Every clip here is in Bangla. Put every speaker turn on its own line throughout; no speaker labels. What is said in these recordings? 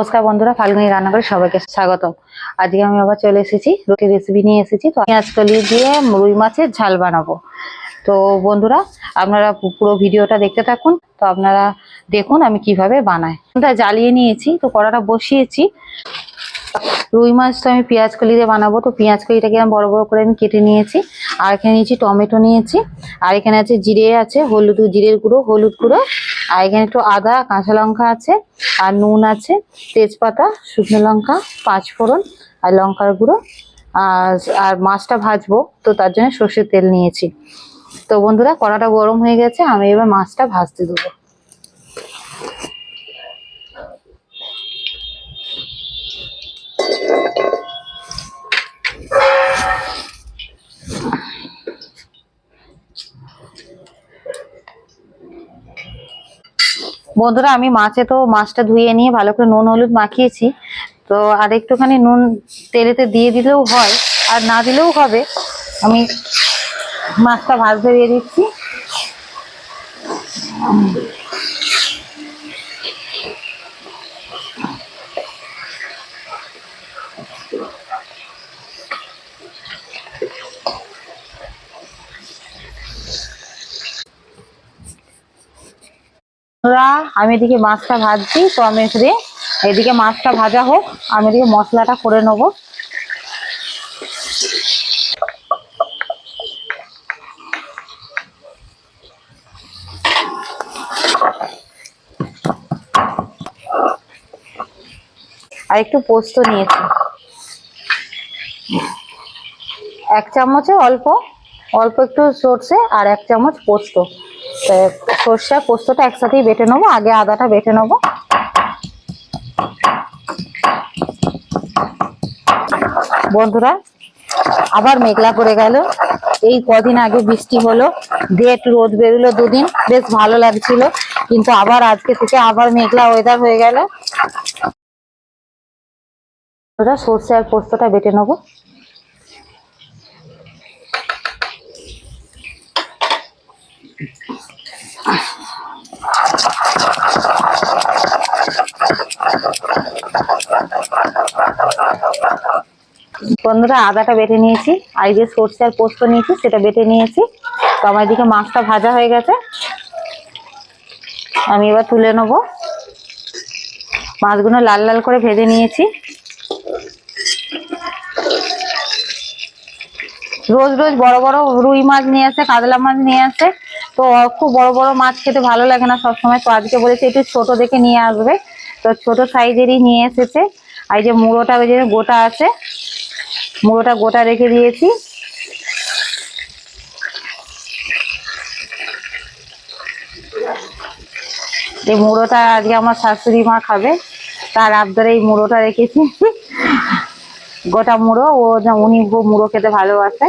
নমস্কার বন্ধুরা, ফাল্গুনি রান্না করে সবাইকে স্বাগত আজকে আমি আবার চলে এসেছি, রুটি রেসিপি নিয়ে এসেছি। তো পেঁয়াজ কলি দিয়ে রুই মাছের ঝাল বানাবো। তো বন্ধুরা, আপনারা পুরো ভিডিওটা দেখতে থাকুন। তো আপনারা দেখুন আমি কীভাবে বানাই। ওটা জ্বালিয়ে নিয়েছি, তো কড়াটা বসিয়েছি। রুই মাছ তো আমি পেঁয়াজ কলি দিয়ে বানাবো। তো পেঁয়াজ কলিটাকে আমি বড় বড় করে আমি কেটে নিয়েছি। আর এখানে নিয়েছি টমেটো নিয়েছি। আর এখানে আছে জিরে আছে, হলুদ জিরের গুঁড়ো, হলুদ গুঁড়ো আর এখানে একটু আদা, কাঁচা লঙ্কা আছে, আর নুন আছে, তেজপাতা, শুকনো লঙ্কা, পাঁচ ফোড়ন আর লঙ্কার গুঁড়ো। আর আর মাছটা ভাজবো, তো তার জন্য সর্ষের তেল নিয়েছি। তো বন্ধুরা, কড়াটা গরম হয়ে গেছে, আমি এবার মাছটা ভাজতে দেবো। বন্ধুরা, আমি মাছে তো মাছটা ধুয়ে নিয়ে ভালো করে নুন হলুদ মাখিয়েছি। তো আর একটুখানি নুন তেলেতে দিয়ে দিলেও হয়, আর না দিলেও হবে। আমি মাছটা ভাজতে দিয়ে দিচ্ছি। বন্ধুরা, আমি এদিকে মাছটা ভাজছি তো আমি এখানে এদিকে মাছটা ভাজা হোক আমি এদিকে মশলাটা করে নেব। আর একটু পোস্ত নিয়েছি। এক চামচে অল্প অল্প একটু সর্ষে আর এক চামচ পোস্ত। সর্ষে, পোস্তটা একসাথেই বেটে নেব। আগে আদাটা বেটে নেব। বন্ধুরা, আবার মেঘলা করে গেল। এই কদিন আগে বৃষ্টি হলো একটু রোদ বেরোলো দুদিন, বেশ ভালো লাগছিল। কিন্তু আবার আজকে থেকে আবার মেঘলা ওয়েদার হয়ে গেল। সর্ষে আর পোস্তটা বেটে নেব। বন্ধুরা, আদাটা বেটে নিয়েছি। আর যে সর্ষে আর পোস্ত নিয়েছি, সেটা বেটে নিয়েছি। তো আমার এদিকে মাছটা ভাজা হয়ে গেছে। আমি এবার তুলে নেব। মাছগুলো লাল লাল করে ভেজে নিয়েছি। রোজ রোজ বড় বড় রুই মাছ নিয়ে আসে, কাতলা মাছ নিয়ে আসে। তো খুব বড় বড় মাছ খেতে ভালো লাগে না সবসময়। তো আজকে বলেছে একটু ছোট দেখে নিয়ে আসবে। তো ছোট সাইজেরই নিয়ে এসেছে। আর যে মুড়োটা, ওই যে গোটা আছে, মুড়োটা গোটা রেখে দিয়েছি। এই মুড়োটা আজকে আমার শাশুড়ি মা খাবে। তার আবদারে এই মুড়োটা রেখেছি। গোটা মুড়ো, ও উনি মুড়ো খেতে ভালোবাসে,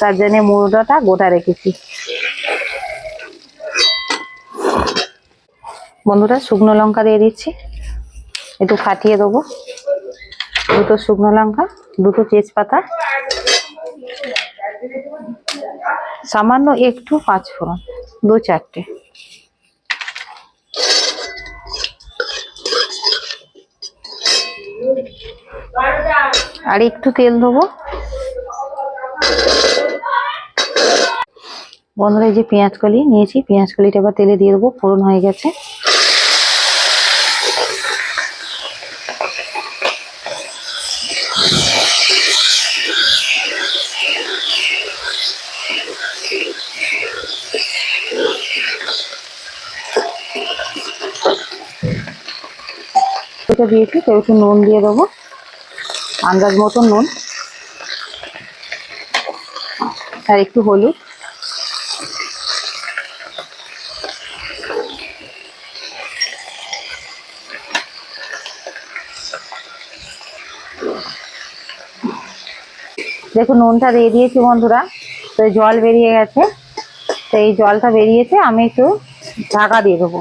তার জন্য মুড়োটা গোটা রেখেছি। বন্ধুরা, শুকনো লঙ্কা দিয়ে দিচ্ছি। একটু ফাটিয়ে দেবো। দুটো শুকনো লঙ্কা, দুটো তেজপাতা। সামান্য একটু পাঁচ ফোড়ন দু চারটে। আর একটু তেল দেবো। বন্ধুরা, এই যে পেঁয়াজ কলি নিয়েছি, পেঁয়াজ কলিটা এবার তেলে দিয়ে দেবো, ফোড়ন হয়ে গেছে। দিয়েছি, তো একটু নুন দিয়ে দেবো। আন্দাজ মতন নুন। আর একটু হলুদ। দেখুন নুনটা দিয়ে দিয়েছি বন্ধুরা। তো জল বেরিয়ে গেছে। তো এই জলটা বেরিয়েছে, আমি একটু ঢাকা দিয়ে দেবো।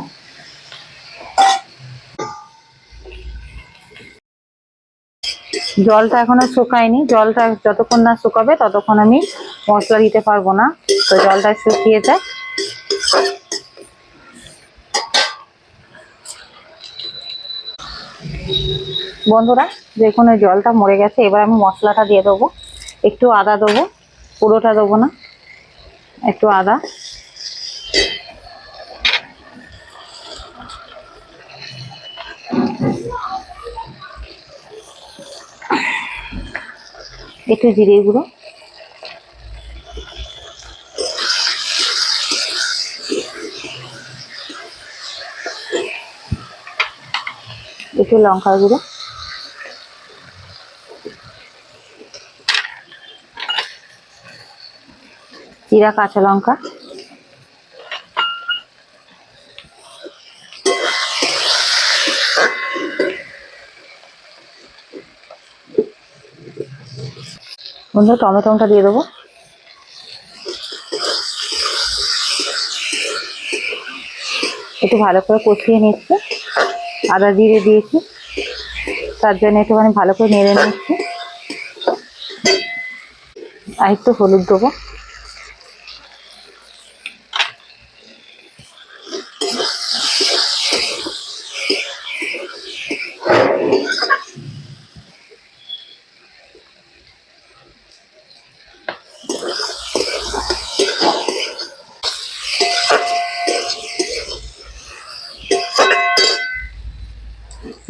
জলটা এখনও শুকায়নি। জলটা যতক্ষণ না শুকাবে ততক্ষণ আমি মশলা দিতে পারব না। তো জলটা শুকিয়ে যায়। বন্ধুরা, দেখুন ওই জলটা মরে গেছে। এবার আমি মশলাটা দিয়ে দেবো। একটু আদা দেবো। পুরোটা দেবো না। একটু আদা। একটু জিরে গুঁড়ো। একটু লঙ্কা গুঁড়ো। জিরা কাঁচা লঙ্কা। বন্ধু টমেটোটা দিয়ে দেবো। একটু ভালো করে কষিয়ে নিচ্ছি। আদা জিরে দিয়েছি। তার জন্য একটুখানি ভালো করে নেড়ে নিচ্ছি। আর একটু হলুদ দেবো।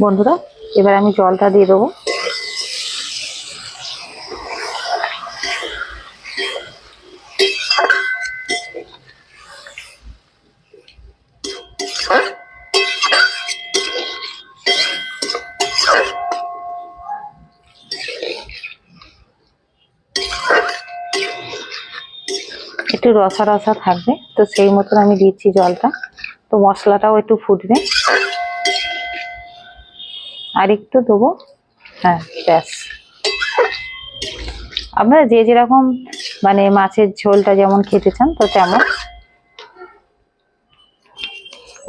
বন্ধুরা, এবার আমি জলটা দিয়ে দেবো। একটু রসা রসা থাকবে, তো সেই মতন আমি দিচ্ছি জলটা। তো মশলাটাও একটু ফুটবে। আর একটু দেবো? হ্যাঁ ব্যাস। আপনারা যে যেরকম মানে মাছের ঝোলটা যেমন খেতে চান, তো তেমন।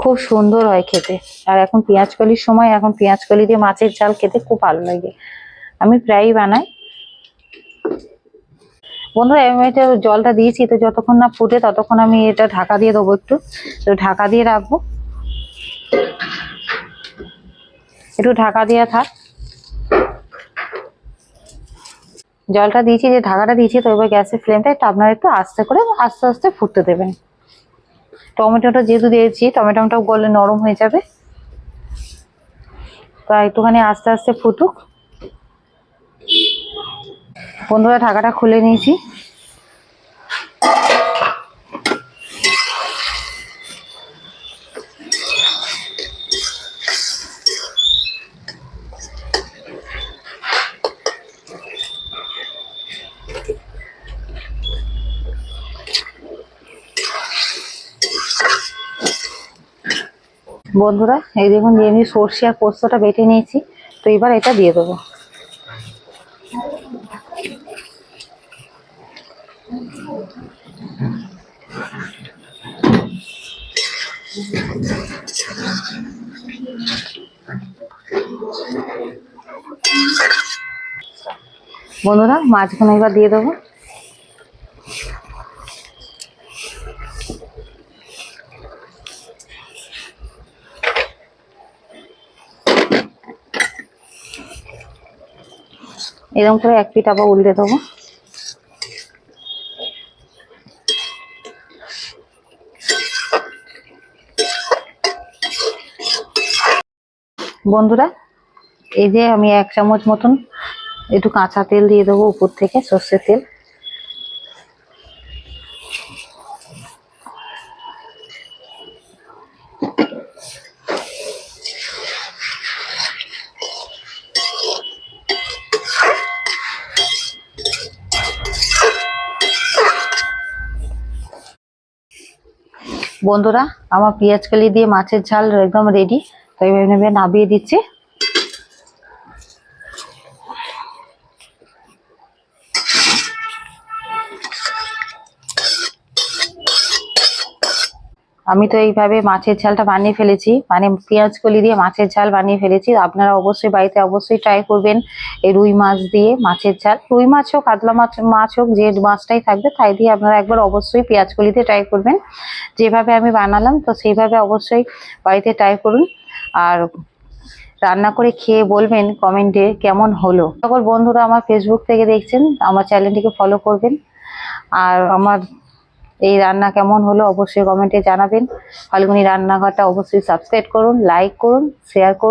খুব সুন্দর হয় খেতে। আর এখন পেঁয়াজ কলির সময়, এখন পেঁয়াজ কলি দিয়ে মাছের ঝাল খেতে খুব ভালো লাগে। আমি প্রায়ই বানাই। বন্ধুরা, আমি এটা জলটা দিয়েছি, তো যতক্ষণ না ফুটে ততক্ষণ আমি এটা ঢাকা দিয়ে দেবো একটু। তো ঢাকা দিয়ে রাখব। একটু ঢাকা দেওয়া থাক। জলটা দিয়েছি, যে ঢাকাটা দিয়েছি, তো এবার গ্যাসের ফ্লেমটা একটু আপনারা একটু আস্তে করে আস্তে আস্তে ফুটতে দেবেন। টমেটোটা যেহেতু দিয়েছি, টমেটোটাও গলে নরম হয়ে যাবে। তো একটুখানি আস্তে আস্তে ফুটুক। বন্ধুরা, ঢাকাটা খুলে নিয়েছি। বন্ধুরা, এই দেখুন যে আমি সর্ষে আর পোস্তটা বেটে নিয়েছি। তো এবার এটা দিয়ে দেবো। বন্ধুরা, মাছগুলো এবার দিয়ে দেবো। এরকম করে এক পিঠ আবার উল্টে দেবো। বন্ধুরা, এই যে আমি এক চামচ মতন একটু কাঁচা তেল দিয়ে দেবো উপর থেকে সর্ষের তেল। বন্ধুরা আমার পেঁয়াজ কালি দিয়ে মাছের ঝাল একদম রেডি তো এভাবে নামিয়ে দিচ্ছি। আমি তো এইভাবে মাছের ঝালটা বানিয়ে ফেলেছি। মানে পেঁয়াজ কলি দিয়ে মাছের ঝাল বানিয়ে ফেলেছি। আপনারা অবশ্যই বাড়িতে অবশ্যই ট্রাই করবেন এই রুই মাছ দিয়ে মাছের ঝাল। রুই মাছ হোক কাতলা মাছ মাছ হোক, যে মাছটাই থাকবে, তাই দিয়ে আপনারা একবার অবশ্যই পেঁয়াজ কলি দিয়ে ট্রাই করবেন। যেভাবে আমি বানালাম, তো সেইভাবে অবশ্যই বাড়িতে ট্রাই করুন। আর রান্না করে খেয়ে বলবেন কমেন্টে কেমন হলো। সকল বন্ধুরা আমার ফেসবুক থেকে দেখছেন, আমার চ্যানেলটিকে ফলো করবেন। আর আমার এই রান্না কেমন হলো অবশ্যই কমেন্টে জানাবেন। ফাল্গুনি রান্নাঘরটা অবশ্যই সাবস্ক্রাইব করুন লাইক করুন শেয়ার করুন।